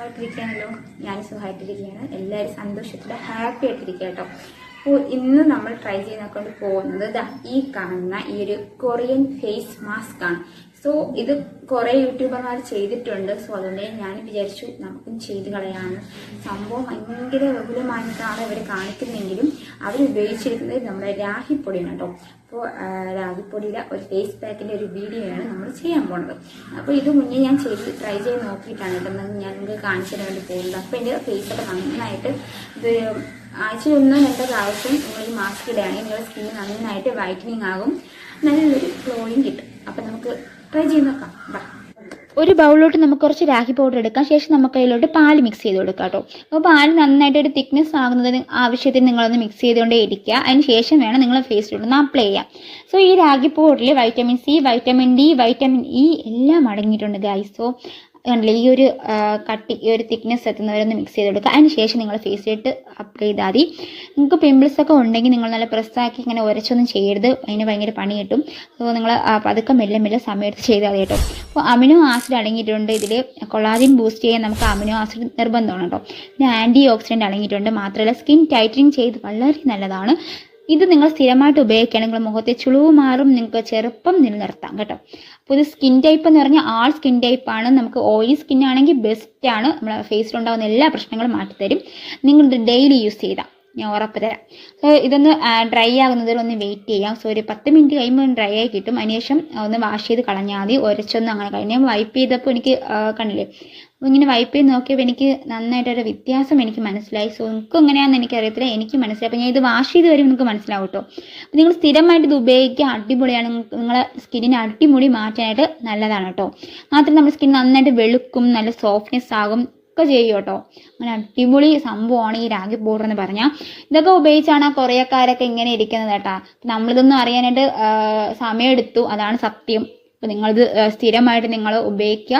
സുഖമായിട്ടിരിക്കുകയാണല്ലോ? ഞാൻ സുഖമായിട്ടിരിക്കുകയാണ്. എല്ലാവരും സന്തോഷത്തിൽ ഹാപ്പി ആയിട്ടിരിക്കുക കേട്ടോ. അപ്പോൾ ഇന്ന് നമ്മൾ ട്രൈ ചെയ്ത് നോക്കൊണ്ട് പോകുന്നത് ഈ കാണുന്ന ഈ ഒരു കൊറിയൻ ഫേസ് മാസ്ക് ആണ്. സോ ഇത് കുറെ യൂട്യൂബർമാർ ചെയ്തിട്ടുണ്ട്. സോ അതുകൊണ്ട് ഞാൻ വിചാരിച്ചു നമുക്കും ചെയ്ത് കളയാണ്. സംഭവം ഭയങ്കര വിപുലമായിട്ടാണ് ഇവർ കാണിക്കുന്നതെങ്കിലും അവർ ഉപയോഗിച്ചിരിക്കുന്നത് നമ്മുടെ രാഹിപ്പൊടിയാണ് കേട്ടോ. അപ്പോൾ രാഹിപ്പൊടിയുടെ ഒരു ഫേസ് പാക്കിന്റെ ഒരു വീഡിയോ ആണ് നമ്മൾ ചെയ്യാൻ പോണത്. അപ്പോൾ ഇത് മുന്നേ ഞാൻ ചെയ്ത് ട്രൈ ചെയ്ത് നോക്കിയിട്ടാണ് കേട്ടോ. ഞാൻ നിങ്ങൾക്ക് കാണിച്ചു തരാൻ വേണ്ടി പോകുന്നത്. അപ്പോൾ എന്റെ ഫേസൊക്കെ നന്നായിട്ട് ഇത് ആഴ്ച ഒന്നോ രണ്ടോ പ്രാവശ്യം ഈ മാസ്ക് ഇടുകയാണെങ്കിൽ നിങ്ങളുടെ സ്കിൻ നന്നായിട്ട് വൈറ്റനിങ് ആകും. നല്ലൊരു ഗ്ലോയും കിട്ടും. അപ്പം നമുക്ക് ട്രൈ ചെയ്ത് നോക്കാം. ഒരു ബൗളിലോട്ട് നമുക്ക് കുറച്ച് രാഗി പൗഡർ എടുക്കാം. ശേഷം നമുക്ക് അതിലോട്ട് പാൽ മിക്സ് ചെയ്ത് കൊടുക്കാം കേട്ടോ. അപ്പോൾ പാൽ നന്നായിട്ട് ഒരു തിക്നെസ് ആകുന്നതിന് ആവശ്യത്തിന് നിങ്ങളൊന്ന് മിക്സ് ചെയ്തുകൊണ്ടേ ഇരിക്കുക. അതിന് ശേഷം വേണം നിങ്ങൾ ഫേസിലോട്ടൊന്ന് അപ്ലൈ ചെയ്യാം സോ ഈ ragi പൗഡറിൽ vitamin C vitamin D vitamin E എല്ലാം അടങ്ങിയിട്ടുണ്ട് ഗൈസ് സോ കണ്ടില്ലേ ഈ ഒരു കട്ടി ഈ ഒരു തിക്നെസ് എത്തുന്നവരൊന്ന് മിക്സ് ചെയ്ത് കൊടുക്കുക അതിന് ശേഷം നിങ്ങൾ ഫേസ് ചെയ്തിട്ട് അപ്ലൈ ചെയ്താൽ മതി. നിങ്ങൾക്ക് പിമ്പിൾസ് ഒക്കെ ഉണ്ടെങ്കിൽ നിങ്ങൾ നല്ല പ്രസ്സാക്കി ഇങ്ങനെ ഉരച്ചൊന്നും ചെയ്യരുത്. അതിന് ഭയങ്കര പണി കിട്ടും. അപ്പോൾ നിങ്ങൾ പതുക്കെ മെല്ലെ മെല്ലെ സമയത്ത് ചെയ്താൽ കേട്ടോ. അപ്പോൾ അമിനോ ആസിഡ് അടങ്ങിയിട്ടുണ്ട്. ഇതിൽ കൊളാജിൻ ബൂസ്റ്റ് ചെയ്യാൻ നമുക്ക് അമിനോ ആസിഡ് നിർബന്ധമാണ് കേട്ടോ. പിന്നെ ആന്റി ഓക്സിഡന്റ് അടങ്ങിയിട്ടുണ്ട്. മാത്രമല്ല സ്കിൻ ടൈറ്റനിങ് ചെയ്ത് വളരെ നല്ലതാണ്. ഇത് നിങ്ങൾ സ്ഥിരമായിട്ട് ഉപയോഗിക്കുകയാണെങ്കിൽ മുഖത്തെ ചുളിവ് മാറും നിങ്ങൾക്ക് ചെറുപ്പം നിലനിർത്താം കേട്ടോ. അപ്പോൾ ഇത് സ്കിൻ ടൈപ്പ് എന്ന് പറഞ്ഞാൽ ആൾ സ്കിൻ ടൈപ്പ് ആണ്. നമുക്ക് ഓയിലി സ്കിൻ ആണെങ്കിൽ ബെസ്റ്റ് ആണ്. നമ്മുടെ ഫേസിലുണ്ടാകുന്ന എല്ലാ പ്രശ്നങ്ങളും മാറ്റിത്തരും. നിങ്ങൾ ഡെയിലി യൂസ് ചെയ്താൽ ഞാൻ ഉറപ്പ് തരാം സോ ഇതൊന്ന് ഡ്രൈ ആകുന്നതിൽ ഒന്ന് വെയിറ്റ് ചെയ്യാം. സോ ഒരു പത്ത് മിനിറ്റ് കഴിയുമ്പോൾ ഡ്രൈ ആയി കിട്ടും. അതിനുശേഷം ഒന്ന് വാഷ് ചെയ്ത് കളഞ്ഞാൽ മതി. ഒരച്ചൊന്നും അങ്ങനെ കളഞ്ഞു ഞാൻ വൈപ്പ് ചെയ്തപ്പോൾ എനിക്ക് കണ്ടില്ലേ? ഇങ്ങനെ വൈപ്പ് ചെയ്ത് നോക്കിയപ്പോൾ എനിക്ക് നന്നായിട്ടൊരു വ്യത്യാസം എനിക്ക് മനസ്സിലായി. സോ നിങ്ങൾക്ക് എങ്ങനെയാണെന്ന് എനിക്കറിയത്തില്ല. എനിക്ക് മനസ്സിലായി. അപ്പോൾ ഞാൻ ഇത് വാഷ് ചെയ്ത് വരും നിങ്ങൾക്ക് മനസ്സിലാവും കേട്ടോ അപ്പോൾ നിങ്ങൾ സ്ഥിരമായിട്ട് ഇത് ഉപയോഗിക്കുക. അടിപൊളിയാണ്. നിങ്ങളെ സ്കിന്നിന് അടിമുടി മാറ്റാനായിട്ട് നല്ലതാണ് കേട്ടോ മാത്രം നമ്മുടെ സ്കിൻ നന്നായിട്ട് വെളുക്കും നല്ല സോഫ്റ്റ്നെസ് ആകും. ഒക്കെ ചെയ്യും കേട്ടോ അങ്ങനെ അടിപൊളി സംഭവമാണ് ഈ രാഗി പൗഡർ എന്ന് പറഞ്ഞാൽ ഇതൊക്കെ ഉപയോഗിച്ചാണ് ആ കൊറിയക്കാരൊക്കെ ഇങ്ങനെ ഇരിക്കുന്നത് കേട്ടാ. നമ്മളിതൊന്നും അറിയാനായിട്ട് സമയമെടുത്തു. അതാണ് സത്യം. അപ്പോൾ നിങ്ങളിത് സ്ഥിരമായിട്ട് നിങ്ങൾ ഉപയോഗിക്കുക.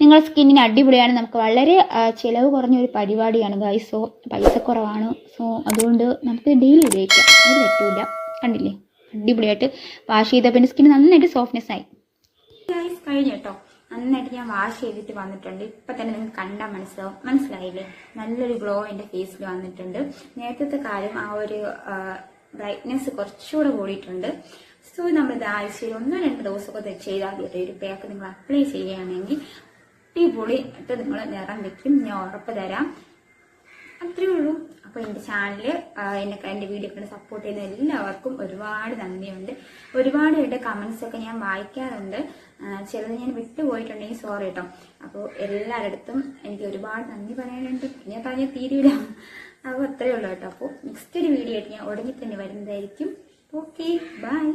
നിങ്ങളുടെ സ്കിന്നിന് അടിപൊളിയാണ്. നമുക്ക് വളരെ ചിലവ് കുറഞ്ഞ ഒരു പരിപാടിയാണ് ഗൈസ് പൈസ കുറവാണ്. സോ അതുകൊണ്ട് നമുക്ക് ഡെയിലി ഉപയോഗിക്കാം. ഒരു പറ്റൂല കണ്ടില്ലേ? അടിപൊളിയായിട്ട് വാഷ് ചെയ്ത പിന്നെ സ്കിന്ന് നന്നായിട്ട് സോഫ്റ്റ്നെസ് ആയി. കഴിഞ്ഞു കേട്ടോ. നന്നായിട്ട് ഞാൻ വാഷ് ചെയ്തിട്ട് വന്നിട്ടുണ്ട്. ഇപ്പൊ തന്നെ നിങ്ങൾക്ക് കണ്ടാൽ മനസ്സിലാവും. മനസ്സിലായില്ലേ? നല്ലൊരു ഗ്ലോ എന്റെ ഫേസിൽ വന്നിട്ടുണ്ട്. നേരത്തെ കാലം ആ ഒരു ബ്രൈറ്റ്നെസ് കുറച്ചുകൂടെ കൂടിയിട്ടുണ്ട്. സോ നമ്മൾ ഇത് ആഴ്ചയിൽ ഒന്നോ രണ്ടോ ദിവസമൊക്കെ ചെയ്താൽ കേട്ടോ. ഒരു പാക്ക് നിങ്ങൾ അപ്ലൈ ചെയ്യുകയാണെങ്കിൽ അടിപൊളി. ആയിട്ട് നിങ്ങൾ നിറം വെക്കും. ഞാൻ ഉറപ്പ് തരാം. അത്രേ ഉള്ളൂ. അപ്പോൾ എന്റെ ചാനൽ എന്നെ എന്റെ വീഡിയോ കണ്ട് സപ്പോർട്ട് ചെയ്യുന്ന എല്ലാവർക്കും ഒരുപാട് നന്ദിയുണ്ട്. ഒരുപാട് പേരുടെ കമന്റ്സ് ഒക്കെ ഞാൻ വായിക്കാറുണ്ട്. ചിലത് ഞാൻ വിട്ടുപോയിട്ടുണ്ടെങ്കിൽ സോറി കേട്ടോ അപ്പോൾ എല്ലാവരുടെ എനിക്ക് ഒരുപാട് നന്ദി പറയാനുണ്ട്. ഞാൻ പറഞ്ഞാൽ തീരൂല അപ്പോൾ അത്രേ ഉള്ളൂ കേട്ടോ. അപ്പോൾ നെക്സ്റ്റ് ഒരു വീഡിയോ ആയിട്ട് ഞാൻ ഉടനെ തന്നെ വരുന്നതായിരിക്കും. Okay bye